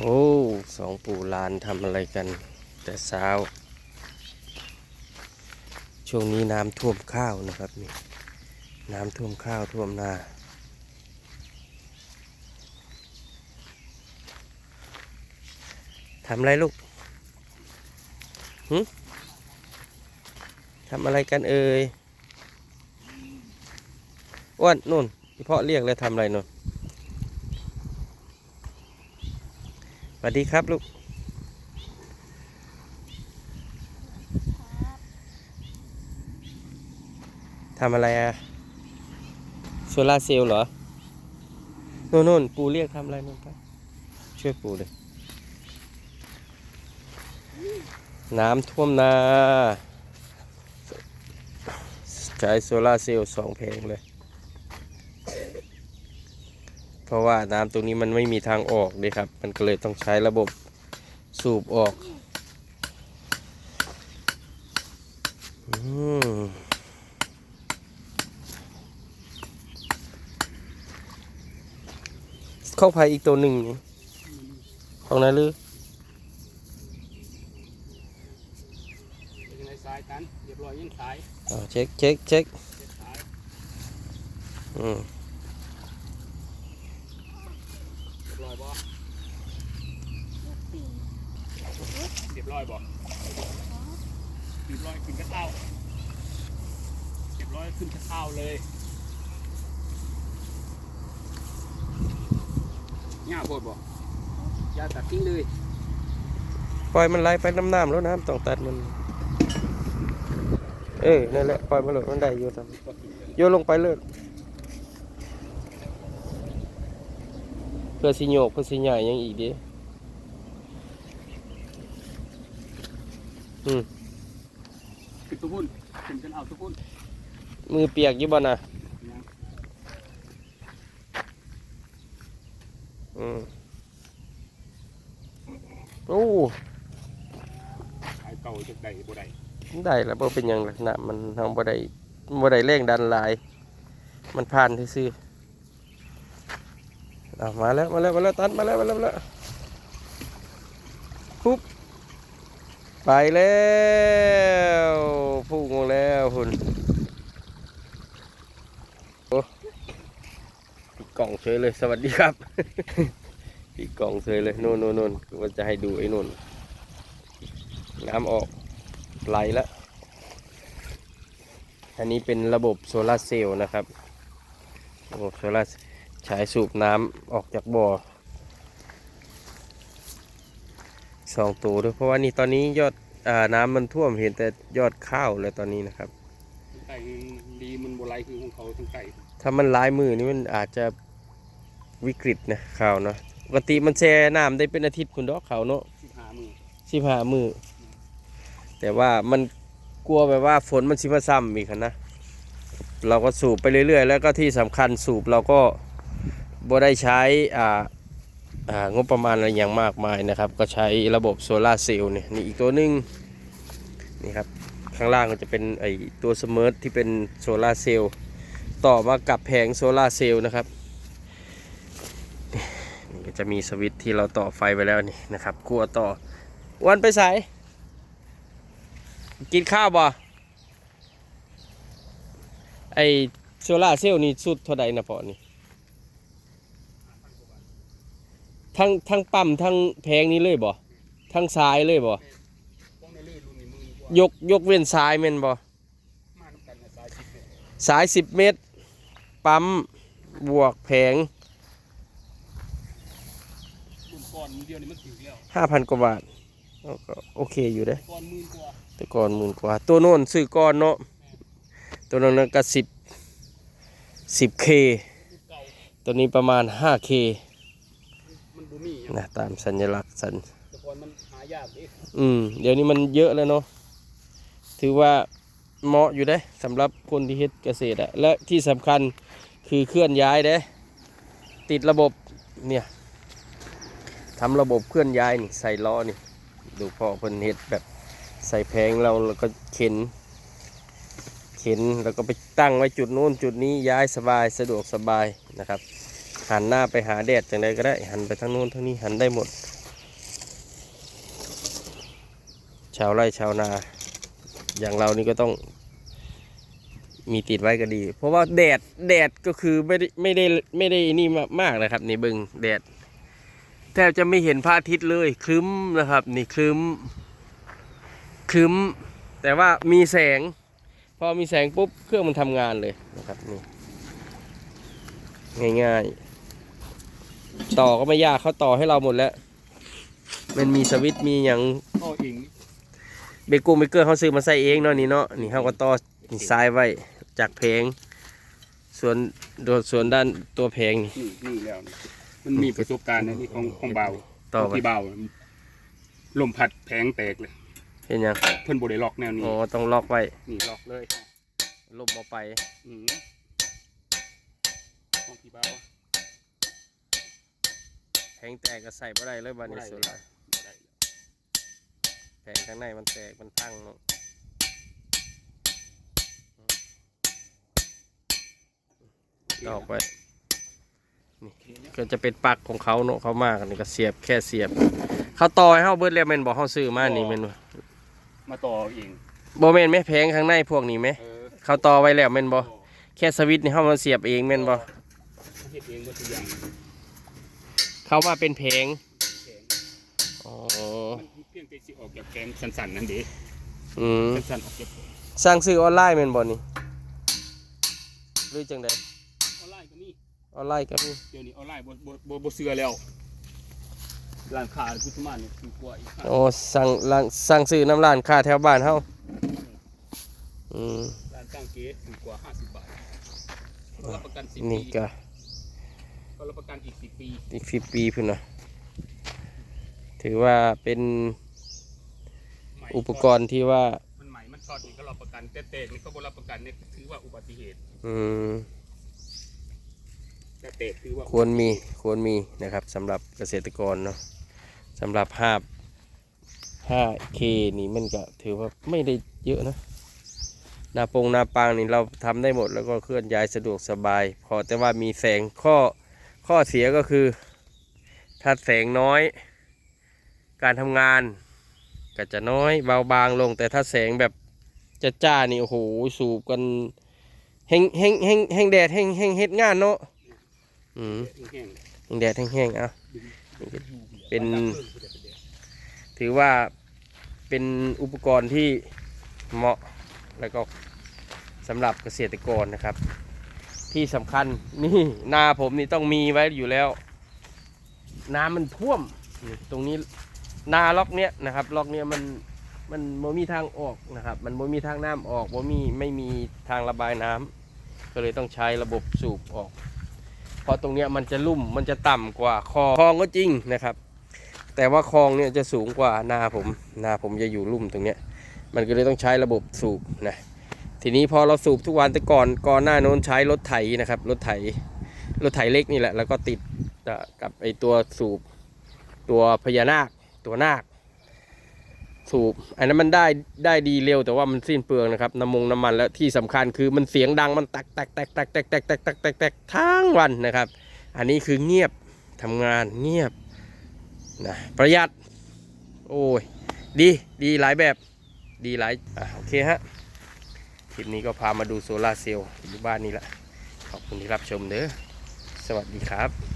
โอ้สองปู่ลานทำอะไรกัน แต่เช้า ช่วงนี้น้ำท่วมข้าวนะครับนี่น้ำท่วมข้าวท่วมนาทำอะไรลูกหึทำอะไรกันเอ่ยอ้วนนู่นพี่พ่อเรียกแล้วทำอะไรนู่น วัสดีครับลูกทำอะไรอะโซลาร์เซลล์เหรอโน่นโน่นปูเรียกทำอะไรนู่นไปช่วยปูเลย น้ำท่วมนา ใช้โซลาร์เซลล์สองเพลงเลย เพราะว่าน้ำตรงนี้มันไม่มีทางออกเลยครับ มันก็เลยต้องใช้ระบบสูบออกอืมเข้าไปอีกตัวหนึ่งนี่ของนั้นหรือเป็นยังไงสายกันเรียบร้อยยังสายอ๋อเช็คเช็คเช็คเช็ดสายอืม เรียบร้อยบ่ เรียบร้อยบ่เรียบร้อยขึ้นกระเต้าเรียบร้อยขึ้นกระเต้าเลยง่าโพดบ่อย่าตัดทิ้งเลย ปล่อยมันไหลไปน้ำน้ำแล้วน้ำต้องตัดมัน เออนั่นแหละปล่อยมันเลยมันได้อยู่ทำโยนลงไปเลยเพื่อสิโยกเพื่อสิใหญ่ยังอีกดิ ขึ้นตัวพุ่นขึ้นกันเอาตัวพุ่นมือเปียกอยู่บ่น่ะอืมโอ้สายเก่าจะได้บ่ได้ได้แล้วบ่เป็นหยังล่ะน้ำมันทำบ่ได้บ่ได้แรงดันหลาย มันผ่านซื่อๆเอามาแล้วมาแล้วมาแล้วตัดมาแล้วมาแล้วมาแล้วปุ๊บ ไปแล้วพุ่งแล้วคุณโอ้ปิดกล่องเฉยเลย สวัสดีครับปิดกล่องเฉยเลยโน่นโน่นโน่นว่าจะให้ดูไอ้นู่นน้ำออกไหลแล้วอันนี้เป็นระบบโซลาร์เซลล์นะครับระบบโซลาร์ใช้สูบน้ำออกจากบ่อ สองตัวด้วยเพราะว่านี่ตอนนี้ยอดอาน้ำมันท่วมเห็นแต่ยอดข้าวเลยตอนนี้นะครับทั้งไก่ดีมันบ่ไหลคือของเขาทั้งไก่ถ้ามันลายมือนี่มันอาจจะวิกฤตนะข้าวเนาะปกติมันแช่น้ำได้เป็นอาทิตย์คุณดอกเขาวเนาะสิบห้ามือสิบห้ามือแต่ว่ามันกลัวแบบว่าฝนมันสิมาซ้ำอีกหั้นนะเราก็สูบไปเรื่อยๆ แล้วก็ที่สำคัญสูบเราก็บ่ได้ใช้อ่าอ่า งบประมาณอะไรอย่างมากมายนะครับ ก็ใช้ระบบโซลาเซลล์เนี่ยนี่อีกตัวหนึ่งนี่ครับข้างล่างก็จะเป็นไอตัวสมาร์ทที่เป็นโซลาเซลล์ต่อมากับแผงโซลาเซลล์นะครับนี่ก็จะมีสวิตช์ที่เราต่อไฟไปแล้วนี่นะครับกลัวต่อวันไปใส่กินข้าวบ่ไอโซลาเซลล์นี่สุดเท่าใดนะพอนี่ ทั้งทั้งปั๊มทั้งแพงนี้เลยบ่ทั้งสายเลยบ่ป้องในลื่นรุ่นนี้มือกว่ายกยกเว้นสายแม่นบ่มาน้ำกันนะสายสิบเมตรสาย 10 เมตร ปั๊มบวกแผงรุ่นก่อนมือเดียวนี่มันถึงแล้ว5,000 กว่าบาทเอาก็โอเคอยู่เด้ก่อนหมื่นกว่าแต่ก่อนหมื่นกว่า ตัวโน้นซื้อก่อนเนาะตัวนั้นก็10 10k รุ่นเก่าตัวนี้ประมาณ 5k มันบ่มีอะนะตามสัญลักษณ์สัญแต่ก่อนมันหายากเด้อืมเดี๋ยวนี้มันเยอะแล้วเนาะถือว่าเหมาะอยู่เด้สำหรับคนที่เฮ็ดเกษตรอะและที่สำคัญคือเคลื่อนย้ายเด้ ติดระบบเนี่ยทำระบบเคลื่อนย้ายนี่ใส่ล้อนี่ ดูพ่อเพิ่นเฮ็ดแบบใส่แผงเราแล้วก็เข็น เข็นแล้วก็ไปตั้งไว้จุดนู้นจุดนี้ย้ายสบายสะดวกสบายนะครับ หันหน้าไปหาแดดจังใดก็ได้ หันไปทางนู้นทางนี้หันได้หมด ชาวไร่ชาวนา อย่างเรานี่ก็ต้อง มีติดไว้ก็ดี เพราะว่าแดดแดดก็คือไม่ได้ไม่ได้ไม่ได้นี่มากนะครับนี่บึงแดดแทบจะไม่เห็นพระอาทิตย์เลยคลึ้มนะครับ นี่คลึ้มคลึ้ม แต่ว่ามีแสง พอมีแสงปุ๊บเครื่องมันทำงานเลยนะครับนี่ง่ายๆ ต่อก็ไม่ยากเขาต่อให้เราหมดแล้ว มันมีสวิตช์มีอย่างก็เองเบกูเบเกอร์เขาซื้อมาใส่เองเนาะนี่เนาะนี่เขาก็ต่อนี่ซ้ายไว้จากเพลงส่วนโดนส่วนด้านตัวเพลงนี่ นี่นี่แล้วนี่มันมีประสบการณ์นะนี่ของของเบาต่อไป ที่เบาลมพัดแผงแตกเลย เห็นยังเพิ่นบ่ได้ล็อกแนวนี้อ๋อต้องล็อกไว้นี่ล็อกเลยลมเอาไป อืมของพี่เบา แผงแตกก็ใส่บ่ได้เลยบานนี้สุดละบ่ได้แผงข้างในมันแตกมันพังเนาะต่อไปนี่ก็จะเป็นปลั๊กของเขาเนาะเขามากนี่ก็เสียบแค่เสียบ เขาต่อให้เขาเบิดแล้วแม่นบอกเขาซื้อมานี่แม่นบ่มาต่อเองบ่แม่นไหมแผงข้างในพวกนี้ไหมเออเขาต่อไว้แล้วแม่นบ่ต่อแค่สวิตช์นี่เขามาเสียบเองแม่นบ่เฮ็ดเองหมดทุกอย่าง เขามาเป็นเพลงแผงอ๋อมันเพียงแต่สิออกจากแผงสั้นๆนั่นเด้อืมสั้นๆออกจากสร้างซื้อออนไลน์แม่นบ่นี่หรือจังไดออนไลน์ก็มีออนไลน์ก็มีเดี๋ยวนี้ออนไลน์บ่บ่บ่บ่เชื่อแล้วร้านค้าพุทธมานนี่คือกว่าอีกโอ้สั่งร้านสั่งซื้อน้ำร้านค้าแถวบ้านเฮาอืมร้านตั้งเก๊คือกว่า50บาทรับประกัน10ปีนี่ก็ ก็รับประกันอีก10ปีอีกสิบปีพุ่นน่ะถือว่าเป็นใหม่อุปกรณ์ที่ว่ามันใหม่มันช็อตนี่ก็รับประกันแต่แตกนี่ก็บ่รับประกันนี่ถือว่าอุบัติเหตุอืมแต่แตกถือว่าควรมีควรมีนะครับสำหรับเกษตรกรเนาะสำหรับภาพ 5K นี่มันก็ถือว่าไม่ได้เยอะนะนาปงนาปางนี่เราทำได้หมดแล้วก็เคลื่อนย้ายสะดวกสบาย พอแต่ว่ามีแสงข้อ ข้อเสียก็คือ ถ้าแสงน้อย การทำงานก็จะน้อยเบาบางลง แต่ถ้าแสงแบบจะจ้านี่โอ้โหสูบกันแห้งแห้งแห้งแห้งแดดแห้งแห้งเฮ็ดงานเนาะอืมแห้งแดดแห้งแห้งเอะเป็น ถือว่าเป็นอุปกรณ์ที่เหมาะแล้วก็สำหรับเกษตรกรนะครับ ที่สำคัญนี่นาผมนี่ต้องมีไว้อยู่แล้ว น้ำมันท่วมตรงนี้นาล็อกเนี้ยนะครับล็อกเนี้ยมันมันบ่มีทางออกนะครับ มันบ่มีทางน้ำออกบ่มีไม่มีทางระบายน้ำก็เลยต้องใช้ระบบสูบออก เพราะตรงเนี้ยมันจะลุ่มมันจะต่ำกว่าคลองคลองก็จริงนะครับ แต่ว่าคลองเนี่ยจะสูงกว่านาผมนาผมจะอยู่ลุ่มตรงเนี้ยมันก็เลยต้องใช้ระบบสูบนะ ทีนี้พอเราสูบทุกวันแต่ก่อนก่อนหน้าโน้นใช้รถไถนะครับรถไถรถไถเล็กนี่แหละ แล้วก็ติดกับไอตัวสูบตัวพญานาคตัวนาค สูบ อันนั้นมันได้ได้ดีเร็วแต่ว่ามันสิ้นเปลืองนะครับน้ำมงน้ำมันแล้วที่สำคัญคือมันเสียงดังมันตักตักตักตักตักตักตักตักตักตักทั้งวันนะครับ อันนี้คือเงียบทำงานเงียบนะประหยัด โอ้ย ดีดีหลายแบบดีหลายอะโอเคฮะ คลิปนี้ก็พามาดูโซลาร์เซลล์อยู่บ้านนี้แหละขอบคุณที่รับชมเด้อสวัสดีครับ